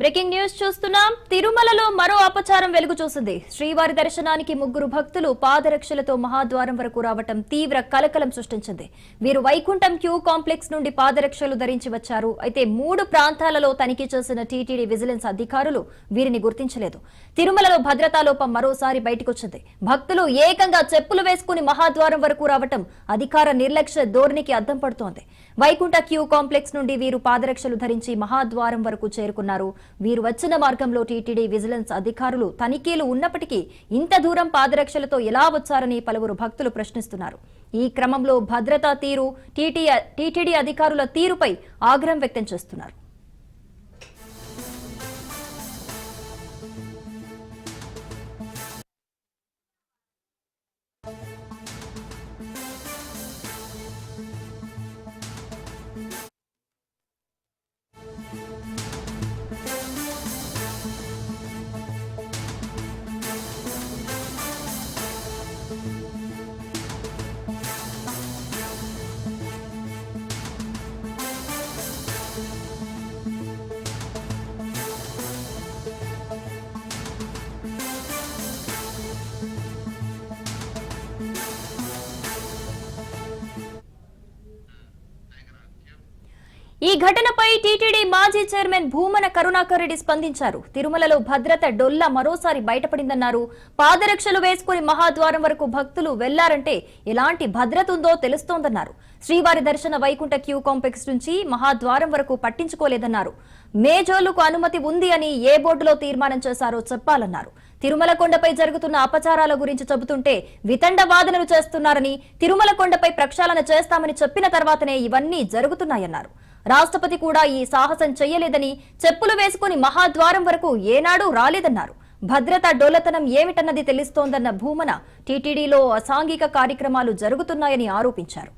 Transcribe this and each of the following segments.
Breaking news చూస్తున్నాం. తిరుమలలో మరో అపచారం వెలుగు చూసింది. శ్రీవారి దర్శనానికి ముగ్గురు భక్తులు పాదరక్షలతో మహాద్వారం వరకు రావటం తీవ్ర కలకలం సృష్టించింది. వీరు వైకుంఠం క్యూ కాంప్లెక్స్ నుండి పాదరక్షలు ధరించి వచ్చారు. అయితే మూడు ప్రాంతాలలో తనిఖీ చేసిన టీటీడీ విజిలెన్స్ అధికారులు వీరిని గుర్తించలేదు. తిరుమలలో భద్రతా లోపం మరోసారి బయటకొచ్చింది. భక్తులు ఏకంగా చెప్పులు వేసుకుని మహాద్వారం వరకు రావటం అధికార నిర్లక్ష్య ధోరణికి అద్దం పడుతోంది. వైకుంఠ క్యూ కాంప్లెక్స్ నుండి వీరు పాదరక్షలు ధరించి మహాద్వారం వరకు చేరుకున్నారు. వీరు వచ్చిన మార్గంలో టీటీడీ విజిలెన్స్ అధికారులు తనిఖీలు ఉన్నప్పటికీ ఇంత దూరం పాదరక్షలతో ఎలా వచ్చారని పలువురు భక్తులు ప్రశ్నిస్తున్నారు. ఈ క్రమంలో భద్రతా తీరు టీటీ టీటీడీ అధికారుల తీరుపై ఆగ్రహం వ్యక్తం చేస్తున్నారు. ఈ ఘటనపై టీటీడీ మాజీ చైర్మన్ భూమన కరుణాకర్ రెడ్డి స్పందించారు. తిరుమలలో భద్రత డొల్ల మరోసారి బయటపడిందన్నారు. పాదరక్షలు వేసుకుని మహాద్వారం వరకు భక్తులు వెళ్ళారంటే ఎలాంటి భద్రత ఉందో తెలుస్తోందన్నారు. శ్రీవారి దర్శన వైకుంఠ క్యూ కాంప్లెక్స్ నుంచి మహాద్వారం వరకు పట్టించుకోలేదన్నారు. మేజోలుకు అనుమతి ఉంది అని ఏ బోర్డులో తీర్మానం చేశారో చెప్పాలన్నారు. తిరుమల కొండపై జరుగుతున్న అపచారాల గురించి చెబుతుంటే వితండ వాదనలు చేస్తున్నారని తిరుమల కొండపై ప్రక్షాళన చేస్తామని చెప్పిన తర్వాతనే ఇవన్నీ జరుగుతున్నాయన్నారు. రాష్ట్రపతి కూడా ఈ సాహసం చెయ్యలేదని చెప్పులు వేసుకుని మహాద్వారం వరకు ఏనాడూ రాలేదన్నారు. భద్రతా డోలతనం ఏమిటన్నది తెలుస్తోందన్న భూమన టీటీడీలో అసాంఘిక కార్యక్రమాలు జరుగుతున్నాయని ఆరోపించారు.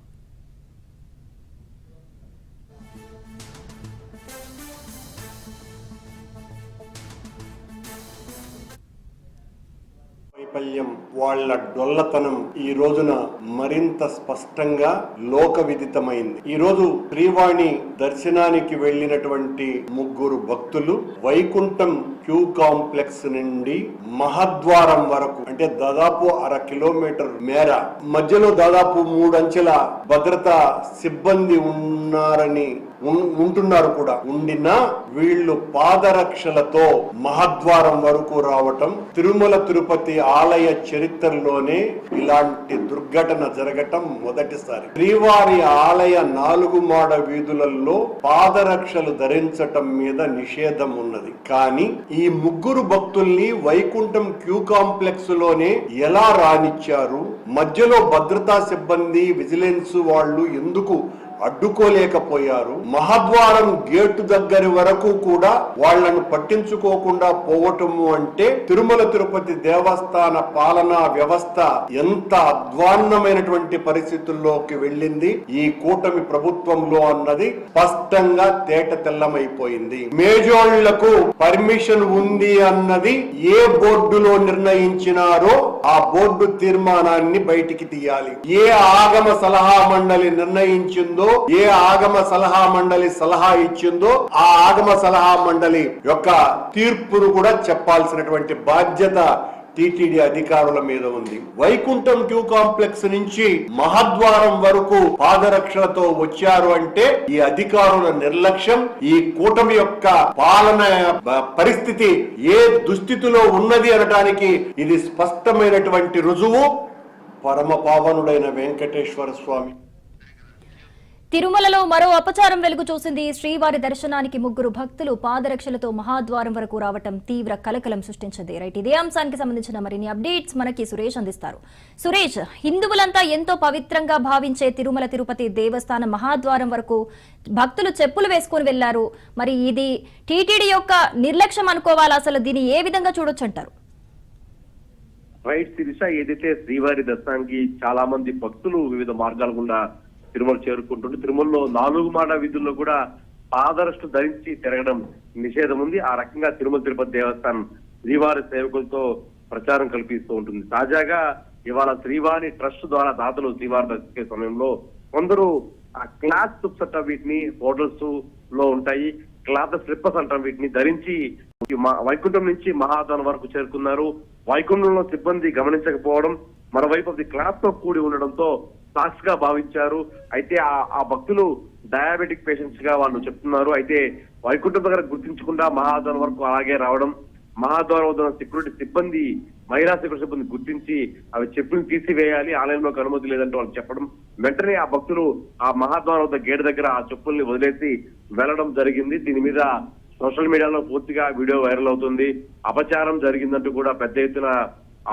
వైఫల్యం వాళ్ళ డొల్లతనం ఈ రోజున మరింత స్పష్టంగా లోక విదితమైంది ఈ రోజు శ్రీవాణి దర్శనానికి వెళ్ళినటువంటి ముగ్గురు భక్తులు వైకుంఠం క్యూ కాంప్లెక్స్ నుండి మహద్వారం వరకు అంటే దాదాపు అర కిలోమీటర్ మేర మధ్యలో దాదాపు మూడంచెల భద్రతా సిబ్బంది ఉన్నారని ఉంటున్నారు కూడా. ఉండినా వీళ్ళు పాదరక్షలతో మహద్వారం వరకు రావటం తిరుమల తిరుపతి ఆలయ చరిత్రలోనే ఇలాంటి దుర్ఘటన జరగటం మొదటిసారి. శ్రీవారి ఆలయ నాలుగు మాడ వీధులలో పాదరక్షలు ధరించటం మీద నిషేధం ఉన్నది. కానీ ఈ ముగ్గురు భక్తుల్ని వైకుంఠం క్యూ కాంప్లెక్స్లోనే ఎలా రానిచ్చారు? మధ్యలో భద్రతా సిబ్బంది విజిలెన్స్ వాళ్ళు ఎందుకు అడ్డుకోలేకపోయారు. మహద్వారం గేటు దగ్గర వరకు కూడా వాళ్ళను పట్టించుకోకుండా పోవటము అంటే తిరుమల తిరుపతి దేవస్థాన పాలనా వ్యవస్థ ఎంత అధ్వాన్నమైనటువంటి పరిస్థితుల్లోకి వెళ్ళింది. ఈ కూటమి ప్రభుత్వంలో అన్నది స్పష్టంగా తేట తెల్లమైపోయింది. మేజోళ్ళకు పర్మిషన్ ఉంది అన్నది ఏ బోర్డులో నిర్ణయించినారో ఆ బోర్డు తీర్మానాన్ని బయటికి తీయాలి. ఏ ఆగమ సలహా మండలి నిర్ణయించిందో ఏ ఆగమ సలహా మండలి సలహా ఇచ్చిందో ఆ ఆగమ సలహా మండలి యొక్క తీర్పును కూడా చెప్పాల్సినటువంటి బాధ్యత టిటిడి అధికారుల మీద ఉంది. వైకుంఠం క్యూ కాంప్లెక్స్ నుంచి మహద్వారం వరకు పాదరక్షలతో వచ్చారు అంటే ఈ అధికారుల నిర్లక్ష్యం ఈ కూటమి యొక్క పాలన పరిస్థితి ఏ దుస్థితిలో ఉన్నది అనడానికి ఇది స్పష్టమైనటువంటి రుజువు. పరమ పావనుడైన వెంకటేశ్వర స్వామి తిరుమలలో మరో అపచారం వెలుగు చూసింది శ్రీవారి దర్శనానికి ముగ్గురు భక్తులు పాదరక్షలతో మహాద్వారం వరకు రావటం తీవ్ర కలకలం సృష్టించింది. రైట్ ఇదే అంశానికి సంబంధించిన మరిన్ని అప్డేట్స్ మనకి సురేష్ అందిస్తారు. సురేష్ హిందువులంతా ఎంతో పవిత్రంగా భావించే తిరుమల తిరుపతి దేవస్థానం మహాద్వారం వరకు భక్తులు చెప్పులు వేసుకొని వెళ్ళారు మరి ఇది టీటీడీ యొక్క నిర్లక్ష్యం అనుకోవాలా? అసలు దీన్ని ఏ విధంగా చూడొచ్చు అంటారు? రైట్ శిరీష ఏదైతే శ్రీవారి దర్శనానికి చాలా మంది భక్తులు వివిధ మార్గాల గుండా తిరుమల చేరుకుంటుంది తిరుమలలో నాలుగు మాట వీధుల్లో కూడా పాదరస్టు ధరించి తిరగడం నిషేధం ఉంది. ఆ రకంగా తిరుమల తిరుపతి దేవస్థానం శ్రీవారి సేవకులతో ప్రచారం కల్పిస్తూ ఉంటుంది. తాజాగా ఇవాళ శ్రీవాణి ట్రస్ట్ ద్వారా దాతలు శ్రీవారి దర్శించే సమయంలో కొందరు ఆ క్లాత్ బుక్స్ అంటాం వీటిని హోటల్స్లో ఉంటాయి. క్లాత్ స్లిప్పర్స్ అంటాం వీటిని ధరించి వైకుంఠం నుంచి మహాదానం వరకు చేరుకున్నారు. వైకుంఠంలో సిబ్బంది గమనించకపోవడం మరోవైపు అది క్లాత్తో కూడి ఉండడంతో సాక్షిగా భావించారు. అయితే ఆ ఆ భక్తులు డయాబెటిక్ పేషెంట్స్గా వాళ్ళు చెప్తున్నారు. అయితే వైకుంఠం దగ్గర గుర్తించకుండా మహాద్వారం వరకు అలాగే రావడం మహాద్వారం వద్ద సెక్యూరిటీ సిబ్బంది మహిళా సెక్యూరిటీ సిబ్బంది గుర్తించి అవి చెప్పులు తీసివేయాలి ఆలయంలోకి అనుమతి లేదంటే వాళ్ళు చెప్పడం. వెంటనే ఆ భక్తులు ఆ మహాద్వారం వద్ద గేట్ దగ్గర ఆ చెప్పుల్ని వదిలేసి వెళ్ళడం జరిగింది. దీని మీద సోషల్ మీడియాలో పూర్తిగా వీడియో వైరల్ అవుతుంది. అపచారం జరిగిందంటూ కూడా పెద్ద ఎత్తున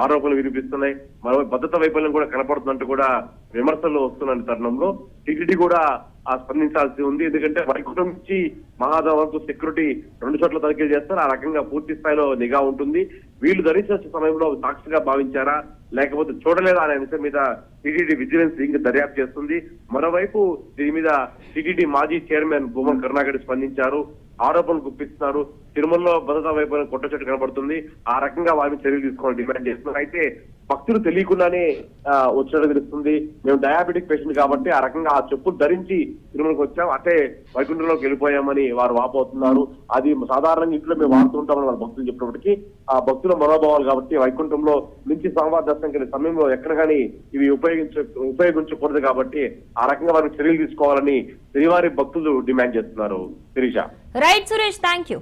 ఆరోపణలు వినిపిస్తున్నాయి. మరో భద్రత వైఫల్యం కూడా కనపడుతున్నట్టు కూడా విమర్శలు వస్తున్న తరుణంలో టీటీడీ కూడా ఆ స్పందించాల్సి ఉంది. ఎందుకంటే వైకుంఠం నుంచి మహాదా వరకు సెక్యూరిటీ రెండు చోట్ల తనిఖీలు చేస్తారు. ఆ రకంగా పూర్తి స్థాయిలో నిఘా ఉంటుంది. వీళ్ళు ధరించిన సమయంలో సాక్షిగా భావించారా? లేకపోతే చూడలేదా అనే అంశం మీద టీటీడీ విజిలెన్స్ ఇంకా దర్యాప్తు చేస్తుంది. మరోవైపు దీని మీద టీటీడీ మాజీ చైర్మన్ భూమన్ కరుణాకర్ స్పందించారు. ఆరోపణలు గుప్పిస్తున్నారు. తిరుమలలో భద్రతా వైపు కొట్ట చెట్టు కనబడుతుంది. ఆ రకంగా వారిని చర్యలు తీసుకోవాలని డిమాండ్ చేస్తున్నారు. అయితే భక్తులు తెలియకుండానే వచ్చినట్టు తెలుస్తుంది. మేము డయాబెటిక్ పేషెంట్ కాబట్టి ఆ రకంగా ఆ చెప్పులు ధరించి తిరుమలకు వచ్చాం. అంటే వైకుంఠంలోకి వెళ్ళిపోయామని వారు వాపోతున్నారు. అది సాధారణంగా ఇంట్లో మేము వాడుతూ ఉంటామని వాళ్ళ భక్తులు చెప్పినప్పటికీ ఆ భక్తుల మనోభావాలు కాబట్టి వైకుంఠంలో నుంచి సంవాద దర్శనం కలిగే సమయంలో ఎక్కడ కానీ ఇవి ఉపయోగించ ఉపయోగించకూడదు కాబట్టి ఆ రకంగా వారికి చర్యలు తీసుకోవాలని శ్రీవారి భక్తులు డిమాండ్ చేస్తున్నారు. Sirisha. Right Suresh thank you